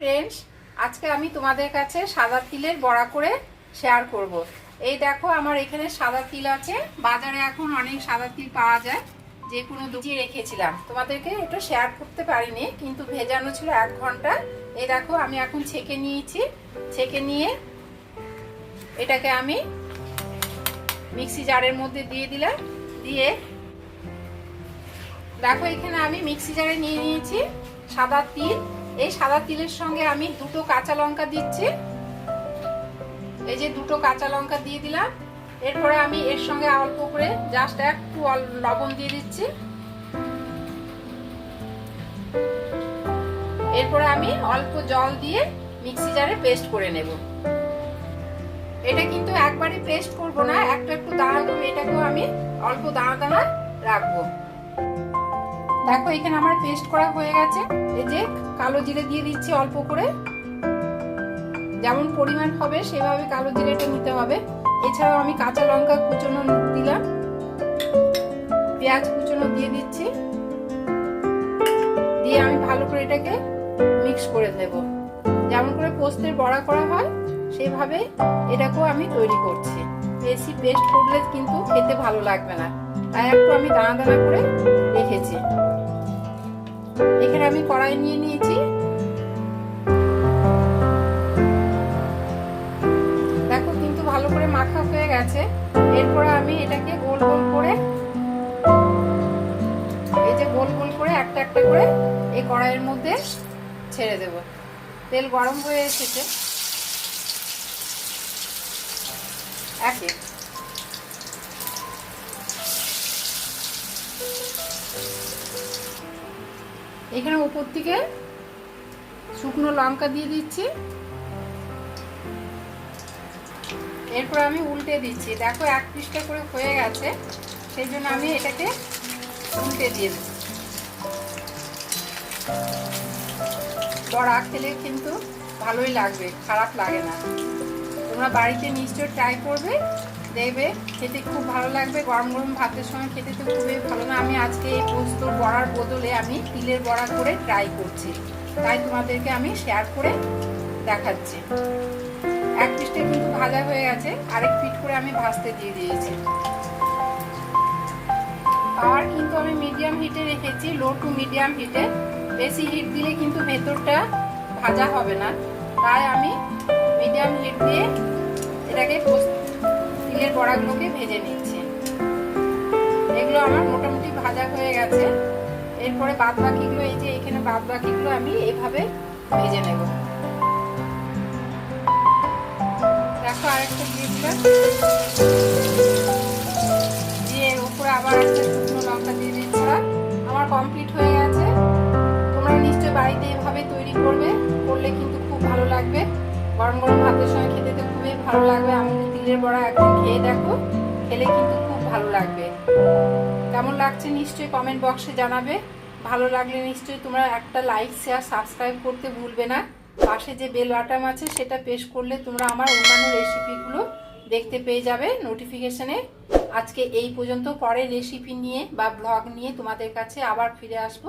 Friends আজকে আমি তোমাদের কাছে সাদা তিলের বড়া করে শেয়ার করব। এই দেখো আমার এখানে সাদা তিল আছে। বাজারে এখন অনেক সাদা তিল পাওয়া যায়। যে কোনো দুটিয়ে রেখেছিলাম। তোমাদেরকে এটা শেয়ার করতে পারিনি, কিন্তু ভেজানো ছিল এক ঘণ্টা। এই দেখো আমি এখন ছেঁকে নিয়েছি। ছেঁকে নিয়ে এটাকে আমি মিক্সি জারের মধ্যে দিয়ে দিলাম। দিয়ে দেখো এখানে আমি মিক্সি জারে নিয়ে নিয়েছি সাদা তিল। এই সাদা তিলের সঙ্গে আমি দুটো কাঁচা লঙ্কা দিচ্ছি। এই যে দুটো কাঁচা লঙ্কা দিয়ে দিলাম। এরপরে আমি এর সঙ্গে অল্প করে জাস্ট একটু লবণ দিয়ে দিচ্ছি। এরপরে আমি অল্প জল দিয়ে মিক্সি জারে পেস্ট করে নেব। এটা কিন্তু একবারে পেস্ট করব না, একটু একটু দানা দেবো এটাকেও আমি অল্প দানা দানা রাখব। দেখো, এখানে আমার পেস্ট করা হয়ে গেছে। এই যে কালো জিরে দিয়ে দিচ্ছি অল্প করে। যেমন পরিমাণ হবে, সেভাবে কালো জিরেটা নিতে হবে। এছাড়াও আমি কাঁচা লঙ্কা কুচনো দিলাম। পেঁয়াজ কুচনো দিয়ে দিচ্ছি। দিয়ে আমি ভালো করে এটাকে মিক্স করে দেব। যেমন করে পোস্তের বড়া করা হয়, সেভাবে এটাকেও আমি তৈরি করছি। বেশি পেস্ট করলে কিন্তু খেতে ভালো লাগবে না। তাই একটু আমি দানা দানা করে রেখেছি। এখানে আমি কড়াই নিয়ে নিয়েছি। দেখো কিন্তু ভালো করে মাখা হয়ে গেছে। এরপরে আমি এটাকে গোল গোল করে, এই যে গোল গোল করে একটা একটা করে এই কড়াইয়ের মধ্যে ছেড়ে দেব। তেল গরম হয়ে এসেছে। একে এখানে উপর থেকে শুকনো লঙ্কা দিয়ে দিচ্ছি। এরপর আমি উল্টে দিচ্ছি। দেখো এক পৃষ্ঠা করে হয়ে গেছে। সেই জন্য আমি এটাকে উল্টে দিয়ে দেবো। বড়া খেলে কিন্তু ভালোই লাগবে, খারাপ লাগে না। তোমরা বাড়িতে নিশ্চয় ট্রাই করবে। দেখবে খেতে খুব ভালো লাগবে। গরম গরম ভাতের সঙ্গে খেতে তো খুবই ভালো না। আমি আজকে এই পোস্ত বড়ার বদলে আমি তিলের বড়া করে ট্রাই করছি। তাই তোমাদেরকে আমি শেয়ার করে দেখাচ্ছি। এক পিসটা কিন্তু ভাজা হয়ে গেছে, আরেক পিঠ করে আমি ভাজতে দিয়ে দিয়েছি। পাওয়ার কিন্তু আমি মিডিয়াম হিটে রেখেছি লো টু মিডিয়াম হিটে বেশি হিট দিলে কিন্তু ভেতরটা ভাজা হবে না। তাই আমি মিডিয়াম হিট দিয়ে এটাকে তিলের বড়াগুলোকে ভেজে নিচ্ছি। এগুলো আমার মোটামুটি ভাজা হয়ে গেছে। এরপরে বাদ বাকিগুলো এই যে এখানে বাদ বাকিগুলো আমি এইভাবে ভেজে নেব। দেখো আরেকটা দিয়ে দিলাম দিয়ে উপরে আবার একটা শুকনো লঙ্কা দিয়ে দিচ্ছিলাম আমার কমপ্লিট হয়ে গেছে। তোমরা নিশ্চয়ই বাড়িতে এভাবে তৈরি করবে, করলে কিন্তু খুব ভালো লাগবে। গরম গরম ভাতের সঙ্গে খেতে খুবই ভালো লাগবে। আমি তিলের বড়া একদম খেয়ে দেখো। খেলে কিন্তু খুব ভালো লাগবে। কেমন লাগছে নিশ্চয়ই কমেন্ট বক্সে জানাবে। ভালো লাগলে নিশ্চয়ই তোমরা একটা লাইক শেয়ার সাবস্ক্রাইব করতে ভুলবে না। পাশে যে বেল বাটন আছে, সেটা প্রেস করলে তোমরা আমার অন্যান্য রেসিপিগুলো দেখতে পেয়ে যাবে নোটিফিকেশনে আজকে এই পর্যন্ত। পরে রেসিপি নিয়ে বা ব্লগ নিয়ে তোমাদের কাছে আবার ফিরে আসব।